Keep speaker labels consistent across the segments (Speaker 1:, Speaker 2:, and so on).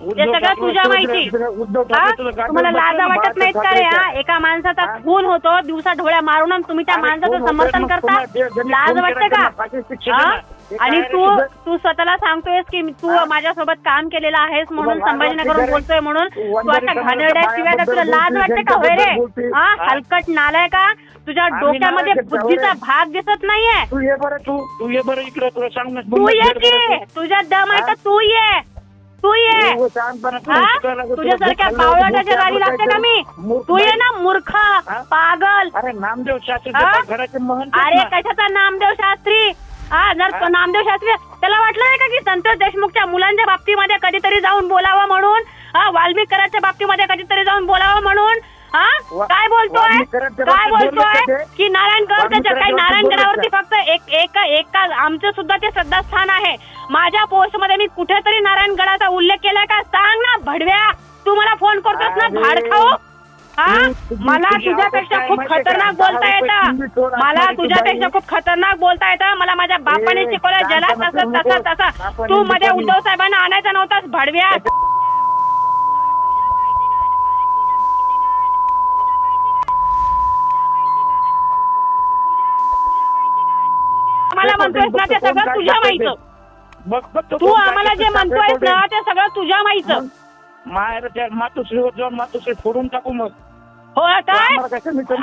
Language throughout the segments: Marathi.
Speaker 1: ते सगळं तुझ्या माहिती. हा? तुम्हाला लाजा वाटत नाहीत का रे हा. एका माणसाचा? खून होतो दिवसा ढोळ्या मारून आणि तुम्ही त्या माणसाचं? समर्थन करता
Speaker 2: पुन्हा जे- ज्यांनी
Speaker 1: लाज
Speaker 2: खून
Speaker 1: वाटते
Speaker 2: केला
Speaker 1: का
Speaker 2: त्यांना फाशीची शिक्षा
Speaker 1: हा?
Speaker 2: द्या ना. हे काय
Speaker 1: आणि
Speaker 2: रे
Speaker 1: तू
Speaker 2: तुझं?
Speaker 1: तू स्वतःला सांगतोयस की मी- तू
Speaker 2: हा?
Speaker 1: माझ्यासोबत काम केलेलं आहेस म्हणून
Speaker 2: लाज वाटते का रे?
Speaker 1: बोलतोय म्हणून
Speaker 2: तू वंजारी
Speaker 1: आता
Speaker 2: समाजाच्या
Speaker 1: घाणेरड्या शिवाय का तुला लाज वाटते का होय रे. हा
Speaker 2: हा?
Speaker 1: हलकट नालाय का तुझ्या
Speaker 2: आम्ही
Speaker 1: डोक्यामध्ये
Speaker 2: नालायक आहेत,
Speaker 1: बुद्धीचा भाग दिसत नाहीये
Speaker 2: तू ये बरं तू तू ये बरं इकडे तुला सांग ना
Speaker 1: तू ये की तुझ्या दम आहे तर तू ये तू ये? तुझ्यासारख्या बावळटाच्या गाडी लागते का मी तू ये ना मूर्ख पागल
Speaker 2: अरे नामदेव शास्त्री? घराचे महंत आहेत
Speaker 1: अरे. कशाचा नामदेव शास्त्री हा जर? नामदेव शास्त्री त्याला वाटलं नाही का की संतोष देशमुखच्या मुलांच्या बाबतीमध्ये कधीतरी जाऊन बोलावं म्हणून हा वाल्मिक कराडच्या बाबतीमध्ये कधीतरी जाऊन बोलावं म्हणून हा? काय बोलतोय? काय बोलतोय?
Speaker 2: का
Speaker 1: नारायणगड काही नारायणगडावरती फक्त एक एका एका आमचं सुद्धा ते श्रद्धास्थान आहे. माझ्या पोस्टमध्ये मी कुठेतरी नारायणगडाचा उल्लेख केलाय का? सांग ना भडव्या. तू मला फोन करतोस ना भाड खाऊ? हा?
Speaker 2: तुझी-
Speaker 1: मला
Speaker 2: तुझी
Speaker 1: तुझ्यापेक्षा खूप? खतरनाक बोलता येतं. मला तुझ्यापेक्षा. खूप खतरनाक बोलता येतं. मला माझ्या बापाने शिकवलं.
Speaker 2: शांत
Speaker 1: तसं. तसं तसं. तू मध्ये उद्धव साहेबांना आणायचा नव्हतास भडव्या. आम्हाला म्हणतोयस ना ते सगळं तुझ्या माहिती.
Speaker 2: बघ तो
Speaker 1: आम्हाला जे म्हणतोयस
Speaker 2: काय
Speaker 1: ना. ते सगळं तुझ्या माहिती.
Speaker 2: माहेर त्या मातोश्रीवर जाऊन मातोश्री फोडून टाकू मग.
Speaker 1: हो काय?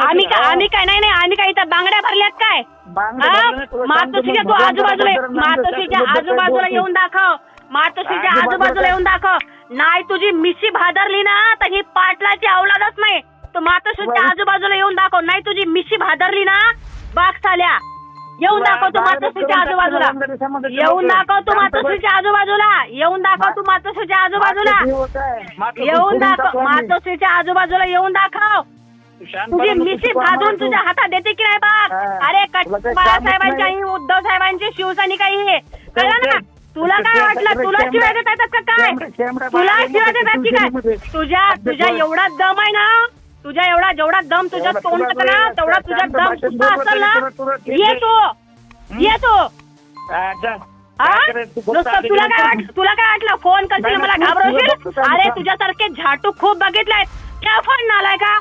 Speaker 1: आम्ही काय? आम्ही काय नाही नाही आम्ही काय इथं बांगड्या भरल्यात काय? मातोश्रीच्या तू आजूबाजूला मातोश्रीच्या आजूबाजूला. येऊन दाखव. मातोश्रीच्या
Speaker 2: आजूबाजूला?
Speaker 1: येऊन दाखव. नाही तुझी मिशी भादरली ना तर ही पाटलाची अवलादच नाही. तू मातोश्रीच्या. आजूबाजूला येऊन दाखव. नाही तुझी मिशी भादरली ना बाग साल्या. येऊन दाखव तू मातोश्रीच्या आजूबाजूला येऊन. दाखव तू. मातोश्रीच्या आजूबाजूला येऊन दाखव तू मातोश्रीच्या आजूबाजूला
Speaker 2: आहे.
Speaker 1: येऊन दाखव. मातोश्रीच्या आजूबाजूला येऊन दाखव तुझी मिशी भाजून तुझ्या. हातात देते की नाही बाग
Speaker 2: हा.
Speaker 1: अरे बाळासाहेबांची. आई उद्धव साहेबांची शिवसैनिक आई हे कळलं ना तुला काय वाटलं तुला शिवाय देत येतात का काय तुला शिवाय देतात की. काय तुझ्या तुझ्या. एवढा दम आहे ना तुझ्या एवढा जेवढा दम तुझ्या तोंडात ना तेवढा तुझ्या दम सुद्धा असेल ना?
Speaker 2: तुला- तुला ठीक
Speaker 1: ये
Speaker 2: आहे.
Speaker 1: तू. ये तू.
Speaker 2: हा, जा.
Speaker 1: हा
Speaker 2: काय करायचं? तू फक्त
Speaker 1: नुसतं तुला काय वाटलं तुला काय वाटलं? फोन करशील मला घाबरवशील? अरे. तुझ्यासारखे झाटू खूप बघितलेत त्या फोन नालाय का?